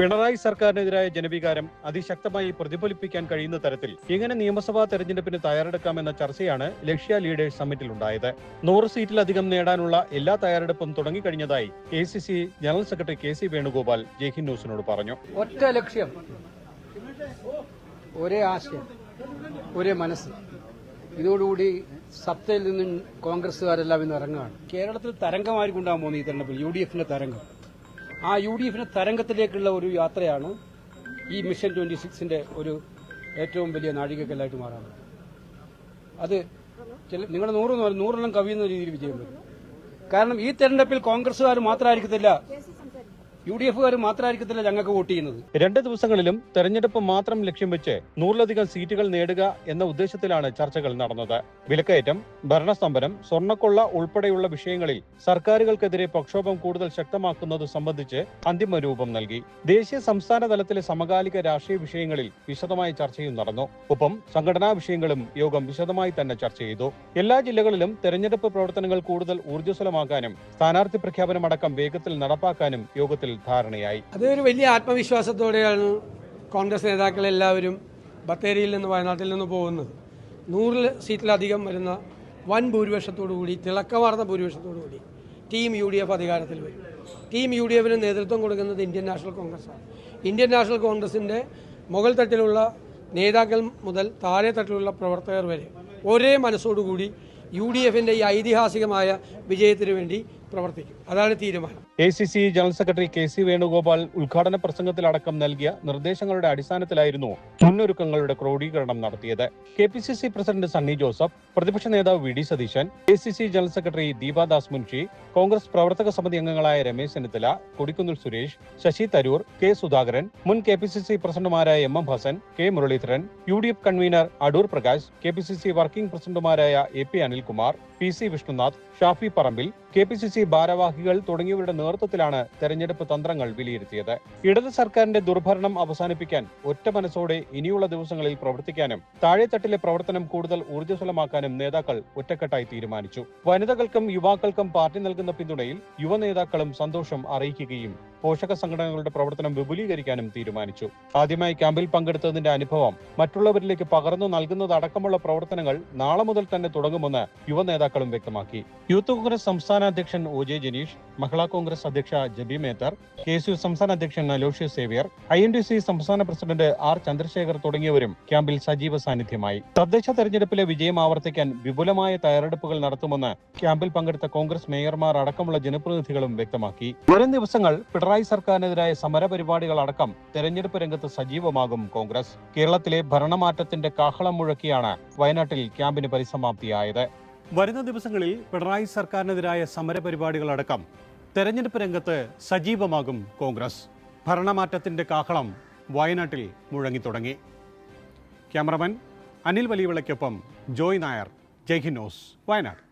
പിണറായി സർക്കാരിനെതിരായ ജനവികാരം അതിശക്തമായി പ്രതിഫലിപ്പിക്കാൻ കഴിയുന്ന തരത്തിൽ എങ്ങനെ നിയമസഭാ തെരഞ്ഞെടുപ്പിന് തയ്യാറെടുക്കാമെന്ന ചർച്ചയാണ് ലക്ഷ്യ ലീഡേഴ്സ് സമ്മിറ്റിലുണ്ടായത്. നൂറ് സീറ്റിലധികം നേടാനുള്ള എല്ലാ തയ്യാറെടുപ്പും തുടങ്ങിക്കഴിഞ്ഞതായി A C C general secretary K C Venugopal Jaihind ന്യൂസിനോട് പറഞ്ഞു. ഒറ്റ ലക്ഷ്യം. ഒരേ ആശയം. ഒരേ മനസ്സ്. ഇതോടുകൂടി സത്തയിൽ നിന്നും കോൺഗ്രസ്സുകാരെല്ലാം ഇന്ന് ഇറങ്ങുകയാണ്. കേരളത്തിൽ തരംഗമായിരിക്കും ഉണ്ടാകുമോ ഈ തെരഞ്ഞെടുപ്പിൽ? യു ഡി എഫിന്റെ തരംഗം. ആ യു ഡി എഫിന്റെ തരംഗത്തിലേക്കുള്ള ഒരു യാത്രയാണ് ഈ മിഷൻ ട്വന്റി സിക്സിന്റെ ഒരു ഏറ്റവും വലിയ നാഴികക്കല്ലായിട്ട് മാറാം അത് ചില നിങ്ങളുടെ നൂറ് നൂറെണ്ണം കവിയുന്ന രീതിയിൽ വിജയം വരും. കാരണം ഈ തെരഞ്ഞെടുപ്പിൽ കോൺഗ്രസ്സുകാർ മാത്രമായിരിക്കത്തില്ല യു ഡി എഫുകാർ മാത്രമായിരിക്കത്തില്ല ഞങ്ങൾക്ക് വോട്ട് ചെയ്യുന്നത്. രണ്ട് ദിവസങ്ങളിലും തെരഞ്ഞെടുപ്പ് മാത്രം ലക്ഷ്യം വെച്ച് നൂറിലധികം സീറ്റുകൾ നേടുക എന്ന ഉദ്ദേശത്തിലാണ് ചർച്ചകൾ നടന്നത്. വിലക്കയറ്റം ഭരണസ്തംഭനം സ്വർണക്കൊള്ള ഉൾപ്പെടെയുള്ള വിഷയങ്ങളിൽ സർക്കാരുകൾക്കെതിരെ പ്രക്ഷോഭം കൂടുതൽ ശക്തമാക്കുന്നത് സംബന്ധിച്ച് അന്തിമ രൂപം നൽകി. ദേശീയ സംസ്ഥാന തലത്തിലെ സമകാലിക രാഷ്ട്രീയ വിഷയങ്ങളിൽ വിശദമായ ചർച്ചയും നടന്നു. ഒപ്പം സംഘടനാ വിഷയങ്ങളും യോഗം വിശദമായി തന്നെ ചർച്ച ചെയ്തു. എല്ലാ ജില്ലകളിലും തെരഞ്ഞെടുപ്പ് പ്രവർത്തനങ്ങൾ കൂടുതൽ ഊർജസ്വലമാക്കാനും സ്ഥാനാർത്ഥി പ്രഖ്യാപനമടക്കം വേഗത്തിൽ നടപ്പാക്കാനും യോഗത്തിൽ ധാരണയായി അതൊരു വലിയ ആത്മവിശ്വാസത്തോടെയാണ് കോൺഗ്രസ് നേതാക്കളെല്ലാവരും ബത്തേരിയിൽ നിന്ന് വയനാട്ടിൽ നിന്ന് പോകുന്നത്. നൂറിൽ സീറ്റിലധികം വരുന്ന വൻ ഭൂരിപക്ഷത്തോടു കൂടി തിളക്കമാർന്ന ഭൂരിപക്ഷത്തോടു കൂടി ടീം യു ഡി എഫ് അധികാരത്തിൽ വരും. ടീം യു ഡി എഫിന് നേതൃത്വം കൊടുക്കുന്നത് ഇന്ത്യൻ നാഷണൽ കോൺഗ്രസ്സാണ്. ഇന്ത്യൻ നാഷണൽ കോൺഗ്രസിന്റെ മുകൾ തട്ടിലുള്ള നേതാക്കൾ മുതൽ താഴെ തട്ടിലുള്ള പ്രവർത്തകർ വരെ ഒരേ മനസ്സോടുകൂടി യു ഡി എഫിന്റെ ഈ ഐതിഹാസികമായ വിജയത്തിനു വേണ്ടി പ്രവർത്തിക്കും. അതാണ് തീരുമാനം. A C C general secretary K C Venugopal ഉദ്ഘാടന പ്രസംഗത്തിലടക്കം നൽകിയ നിർദ്ദേശങ്ങളുടെ അടിസ്ഥാനത്തിലായിരുന്നു മുന്നൊരുക്കങ്ങളുടെ ക്രോഡീകരണം നടത്തിയത്. K P C C president Sunny Joseph പ്രതിപക്ഷ നേതാവ് V D Satheesan A C C general secretary Deepa Das Munshi Congress പ്രവർത്തക സമിതി അംഗങ്ങളായ രമേശ് ചെന്നിത്തല കൊടിക്കുന്നിൽ സുരേഷ് ശശി തരൂർ കെ സുധാകരൻ മുൻ കെ പി സി സി പ്രസിഡന്റുമാരായ M M Hassan K Muraleedharan U D F convener Adoor Prakash K P C C working പ്രസിഡന്റുമാരായ A P Anilkumar P C Vishnunath Shafi Parambil K P C C ഭാരവാഹികൾ തുടങ്ങിയവരുടെ നേതൃത്വത്തിലാണ് തെരഞ്ഞെടുപ്പ് തന്ത്രങ്ങൾ വിലയിരുത്തിയത്. ഇടത് സർക്കാരിന്റെ ദുർഭരണം അവസാനിപ്പിക്കാൻ ഒറ്റ മനസ്സോടെ ഇനിയുള്ള ദിവസങ്ങളിൽ പ്രവർത്തിക്കാനും താഴെത്തട്ടിലെ പ്രവർത്തനം കൂടുതൽ ഊർജസ്വലമാക്കാനും നേതാക്കൾ ഒറ്റക്കെട്ടായി തീരുമാനിച്ചു. വനിതകൾക്കും യുവാക്കൾക്കും പാർട്ടി നൽകുന്ന പിന്തുണയിൽ യുവനേതാക്കളും സന്തോഷം അറിയിക്കുകയും പോഷക സംഘടനകളുടെ പ്രവർത്തനം വിപുലീകരിക്കാനും തീരുമാനിച്ചു. ആദ്യമായി ക്യാമ്പിൽ പങ്കെടുത്തതിന്റെ അനുഭവം മറ്റുള്ളവരിലേക്ക് പകർന്നു നൽകുന്നതടക്കമുള്ള പ്രവർത്തനങ്ങൾ നാളെ മുതൽ തന്നെ തുടങ്ങുമെന്ന് യുവനേതാക്കളും വ്യക്തമാക്കി. യൂത്ത് കോൺഗ്രസ് സംസ്ഥാന അധ്യക്ഷൻ ഒ ജെ ജനീഷ് മഹിളാ കോൺഗ്രസ് അധ്യക്ഷ Jebi Mather K S U സംസ്ഥാന അധ്യക്ഷൻ Aloysius Xavier I N D C സംസ്ഥാന പ്രസിഡന്റ് ആർ ചന്ദ്രശേഖർ തുടങ്ങിയവരും ക്യാമ്പിൽ സജീവ സാന്നിധ്യമായി. തദ്ദേശ തെരഞ്ഞെടുപ്പിലെ വിജയം ആവർത്തിക്കാൻ വിപുലമായ തയ്യാറെടുപ്പുകൾ നടത്തുമെന്ന് ക്യാമ്പിൽ പങ്കെടുത്ത കോൺഗ്രസ് മേയർമാർ അടക്കമുള്ള ജനപ്രതിനിധികളും വ്യക്തമാക്കി. വരും ദിവസങ്ങൾ പിണറായി സർക്കാരിനെതിരായ സമരപരിപാടികൾ അടക്കം തെരഞ്ഞെടുപ്പ് രംഗത്ത് സജീവമാകും കോൺഗ്രസ്. കേരളത്തിലെ ഭരണമാറ്റത്തിന്റെ കാഹളം മുഴക്കിയാണ് വയനാട്ടിൽ ക്യാമ്പിന് പരിസമാപ്തിയായത്. വരുന്ന ദിവസങ്ങളിൽ പിണറായി സർക്കാരിനെതിരായ സമരപരിപാടികളടക്കം തെരഞ്ഞെടുപ്പ് രംഗത്ത് സജീവമാകും കോൺഗ്രസ്. ഭരണമാറ്റത്തിന്റെ കാഹളം വയനാട്ടിൽ മുഴങ്ങിത്തുടങ്ങി. ക്യാമറമാൻ അനിൽ വലിയവിളയ്ക്കൊപ്പം ജോയ് നായർ. ജയ്ഹിനോസ് വയനാട്.